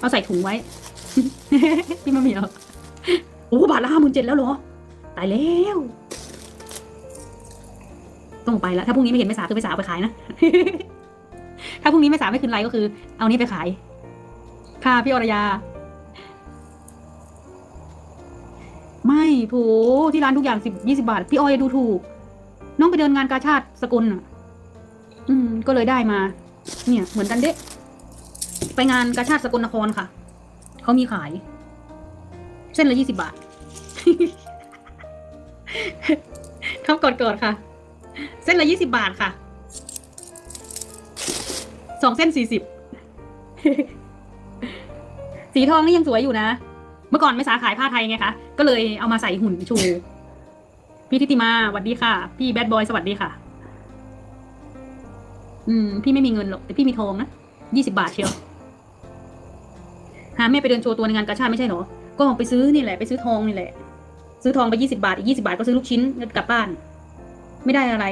เอาใส่ถุงไว้ พี่มะเหมียวโอ้บาทละห้าหมื่นเจ็ดแล้วเหรอ ตายแล้ว ต้องไปแล้ว ถ้าพรุ่งนี้ไม่เห็นไม่สาคือไม่สาเอาไปขายนะ ถ้าพรุ่งนี้ไม่สาไม่คืนไรก็คือ เอานี้ไปขาย ค่ะพี่อรยา ไม่โถที่ร้านทุกอย่างสิบยี่สิบาท พี่ออยดูถูก น้องไปเดินงานกาชาติสกุลอะ อืม ก็เลยได้มา เนี่ย เหมือนกันเด้ ไปงานกาชาติสกลนครค่ะ เขามีขาย เส้นละยี่สิบาททำกอดๆค่ะ เส้นละยี่สิบาทค่ะ สองเส้นสี่สิบ สีทองนี่ยังสวยอยู่นะ เมื่อก่อนไม่สาขายผ้าไทยไงคะ ก็เลยเอามาใส่หุ่นชู พี่ทิติมาสวัสดีค่ะ พี่แบดบอยสวัสดีค่ะ อืม พี่ไม่มีเงินหรอก แต่พี่มีทองนะยี่สิบาทเชียว หาแม่ไปเดินโชว์ตัวในงานกาชาติไม่ใช่เหรอ ก็ไปซื้อนี่แหละไปซื้อทองนี่แหละ ซื้อทองไปยี่สิบาทอีกยี่สิบาทก็ซื้อลูกชิ้นกลับบ้าน ไม่ได้อะไร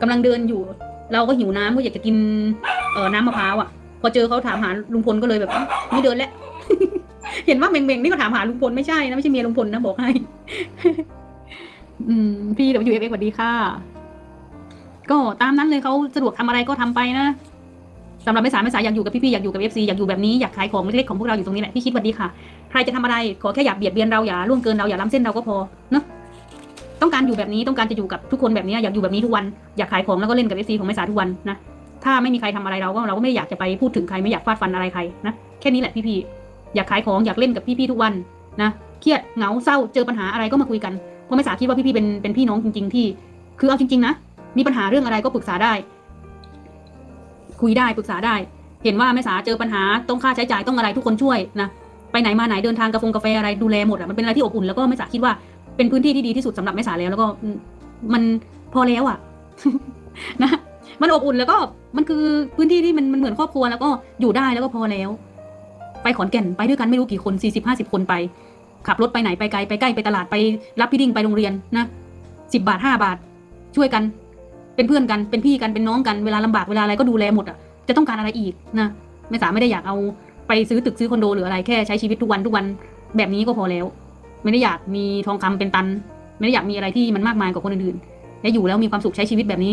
กำลังเดินอยู่ เราก็หิวน้ำก็อยากจะกินเอ่อน้ำมะพร้าวอะ พอเจอเขาถามหาลุงพลก็เลยแบบไม่เดินแล้วเห็นว่าเมงเมงนี่ก็ถามหาลุงพลไม่ใช่นะไม่ใช่เมียลุงพลนะบอกให้ อืม พี่เดี๋ยวอยู่เอฟเอ็กสวัสดีค่ะ ก็ตามนั้นเลยเขาสะดวกทำอะไรก็ทำไปนะ สำหรับไม่สายไม่สายอยากอยู่กับพี่ๆอยากอยู่กับเอฟซีอยากอยู่แบบนี้อยากขายของเล็กๆของพวกเราอยู่ตรงนี้แหละพี่คิดวัสดีค่ะใครจะทำอะไรขอแค่อย่าเบียดเบียนเราอย่าล่วงเกินเราอย่าล้ำเส้นเราก็พอเนาะต้องการอยู่แบบนี้ต้องการจะอยู่กับทุกคนแบบนี้อยากอยู่แบบนี้ทุกวันอยากขายของแล้วก็เล่นกับเอฟซีของไม่สายทุกวันนะถ้าไม่มีใครทำอะไรเราก็เราก็ไม่อยากจะไปพูดถึงใครไม่อยากฟาดฟันอะไรใครนะแค่นี้แหละพี่ๆอยากขายของอยากเล่นกับพี่ๆทุกวันนะเครียดเหงาเศร้าเจอปัญหาอะไรก็มาคุยกันเพราะไม่สาคิดว่าพี่ๆเป็นเป็นพี่น้องจริง ๆ ที่ คือเอาจริง ๆ นะมีปัญหาเรื่องอะไรก็ปรึกษาได้ คุยได้ปรึกษาได้ เห็นว่าแม่สาเจอปัญหาต้องค่าใช้จ่ายต้องอะไรทุกคนช่วยนะไปไหนมาไหนเดินทางกาแฟกาแฟอะไรดูแลหมดอะมันเป็นอะไรที่อบอุ่นแล้วก็แม่สาคิดว่าเป็นพื้นที่ที่ดีที่สุดสำหรับแม่สาแล้วแล้วก็มมันพอแล้วอะนะมันอบอุ่นแล้วก็มันคือพื้นที่ที่มันมันเหมือนครอบครัวแล้วก็อยู่ได้แล้วก็พอแล้ว ไปขอนแก่นไปด้วยกันไม่รู้กี่คนสี่สิบห้าสิบคนไป ขับรถไปไหนไปไกลไปใกล้ไปตลาดไปรับพี่ดิ้งไปโรงเรียนนะสิบบาทห้าบาท ช่วยกัน เป็นเพื่อนกันเป็นพี่กันเป็นน้องกันเวลาลำบากเวลาอะไรก็ดูแลหมดอะจะต้องการอะไรอีกนะแม่สาไม่ได้อยากเอาไปซื้อตึกซื้อคอนโดหรืออะไรแค่ใช้ชีวิตทุกวันทุกวันแบบนี้ก็พอแล้ว ไม่ได้อยากมีทองคำเป็นตัน ไม่ได้อยากมีอะไรที่มันมากมายกว่าคนอื่นๆและอยู่แล้วมีความสุขใช้ชีวิตแบบนี้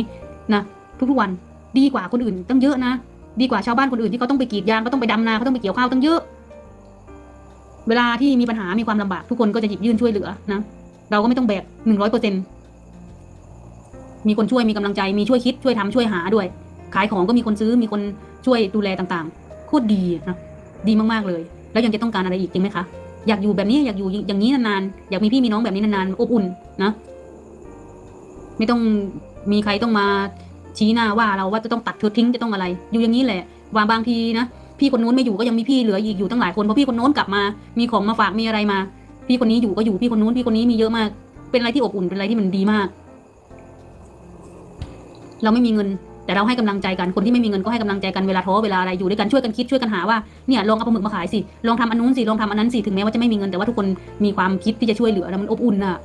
นะทุกๆวันดีกว่าคนอื่นตั้งเยอะนะดีกว่าชาวบ้านคนอื่นที่เขาต้องไปกรีดยางเขาต้องไปดำนาเขาต้องไปเกี่ยวข้าวตั้งเยอะ เวลาที่มีปัญหามีความลำบากทุกคนก็จะหยิบยื่นช่วยเหลือนะเราก็ไม่ต้องแบกหนึ่งร้อยเปอร์เซ็นต์ มีคนช่วยมีกำลังใจมีช่วยคิดช่วยทำช่วยหาด้วย ขายของก็มีคนซื้อมีคนช่วยดูแลต่างๆโคตรดีนะดีมากๆเลย แล้วยังจะต้องการอะไรอีกจริงไหมคะอยากอยู่แบบนี้อยากอยู่อย่างนี้นานๆอยากมีพี่มีน้องแบบนี้นานๆอบอุ่นนะไม่ต้องมีใครต้องมาชี้หน้าว่าเราว่าจะต้องตัดเธอทิ้งจะต้องอะไร อยู่อย่างนี้แหละว่าบางทีนะพี่คนนู้นไม่อยู่ก็ยังมีพี่เหลืออีกอยู่ตั้งหลายคนเพราะพี่คนโน้นกลับมา มีของมาฝากมีอะไรมา พี่คนนี้อยู่ก็อยู่พี่คนนู้นพี่คนนี้มีเยอะมาก เป็นอะไรที่อบอุ่นเป็นอะไรที่มันดีมาก เราไม่มีเงิน แต่เราให้กำลังใจกันคนที่ไม่มีเงินก็ให้กำลังใจกันเวลาท้อเวลาอะไรอยู่ด้วยกันช่วยกันคิดช่วยกันหาว่าเนี่ยลองเอาปลาหมึกมาขายสิลองทำอันนู้นสิลองทำอันนั้นสิถึงแม้ว่าจะไม่มีเงินแต่ว่าทุกคนมีความคิดที่จะช่วยเหลือแล้วมันอบอุ่นน่ะ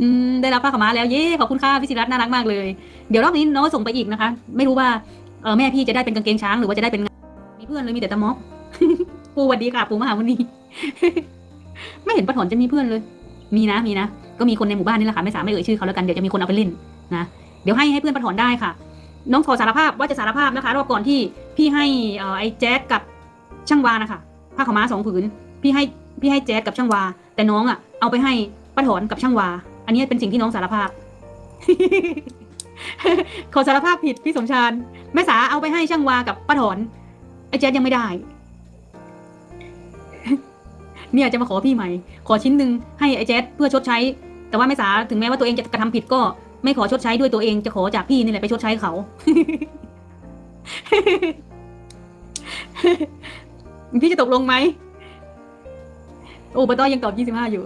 อืมได้รับผ้าขาวม้าแล้วเย้ขอบคุณค่ะพี่ศิรัตน์น่ารักมากเลย เดี๋ยวรอบนี้น้องส่งไปอีกนะคะ ไม่รู้ว่าเออแม่พี่จะได้เป็นกางเกงช้างหรือว่าจะได้เป็นมีเพื่อนเลยมีแต่ตะม็อกปูสวัสดีค่ะปูมหาวันนี้ ไม่เห็นปะถอนจะมีเพื่อนเลย มีนะมีนะ ก็มีคนในหมู่บ้านนี่แหละค่ะไม่สามารถเอ่ยชื่อเขาแล้วกันเดี๋ยวจะมีคนเอาไปเล่นนะเดี๋ยวให้ให้เพื่อนปะถอนได้ค่ะ น้องขอสารภาพว่าจะสารภาพนะคะรอบก่อนที่พี่ให้ออไอ้แจ๊ดกับช่างวานะคะผ้าขาวม้าสองผืนพี่ให้พี่ให้แจ๊ดกับช่างวา แต่น้องอะเอาไปให้ป้าถอนกับช่างวา อันนี้เป็นสิ่งที่น้องสารภาพขอสารภาพผิดพี่สมชาญแม่สาเอาไปให้ช่างวากับป้าถอนไอ้แจ๊ดยังไม่ได้ เนี่ยจะมาขอพี่ใหม่ ขอชิ้นหนึ่งให้ไอ้แจ๊ดเพื่อชดใช้ แต่ว่าแม่สาถึงแม้ว่าตัวเองจะกระทำผิดก็ไม่ขอชดใช้ด้วยตัวเองจะขอจากพี่นี่แหละไปชดใช้เขา พี่จะตกลงไหมโอ้ปต้อยังตอบ25อยู่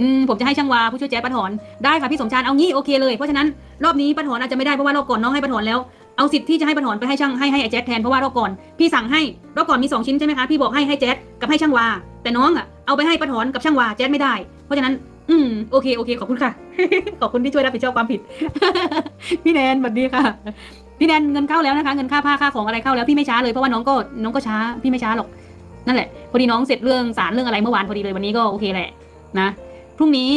อืมผมจะให้ช่างวาผู้ช่วยแจ๊ดปะถอนได้ค่ะพี่สมชายเอางี้โอเคเลยเพราะฉะนั้นรอบนี้ปะถอนอาจจะไม่ได้เพราะว่ารอบก่อนน้องให้ปะถอนแล้ว เอาสิทธิ์ที่จะให้ปะถอนไปให้ช่างให้ให้ไอ้แจ๊ดแทนเพราะว่ารอบก่อนพี่สั่งให้รอบก่อนมีสองชิ้นใช่ไหมคะพี่บอกให้ให้แจ๊ดกับให้ช่างวา แต่น้องอะเอาไปให้ปะถอนกับช่างวาแจ๊ดไม่ได้ เพราะฉะนั้น อืมโอเคโอเคขอบคุณค่ะ ขอบคุณที่ช่วยรับผิดชอบความผิด พี่แนนสวัสดีค่ะ พี่แนนเงินเข้าแล้วนะคะเงินค่าผ้าค่าของอะไรเข้าแล้วพี่ไม่ช้าเลยเพราะว่าน้องก็น้องก็ช้าพี่ไม่ช้าหรอกนั่นแหละพอดีน้องเสร็จเรื่องสารเรื่องอะไรเมื่อวานพอดีเลยวันนี้ก็โอเคแหละนะพรุ่งนี้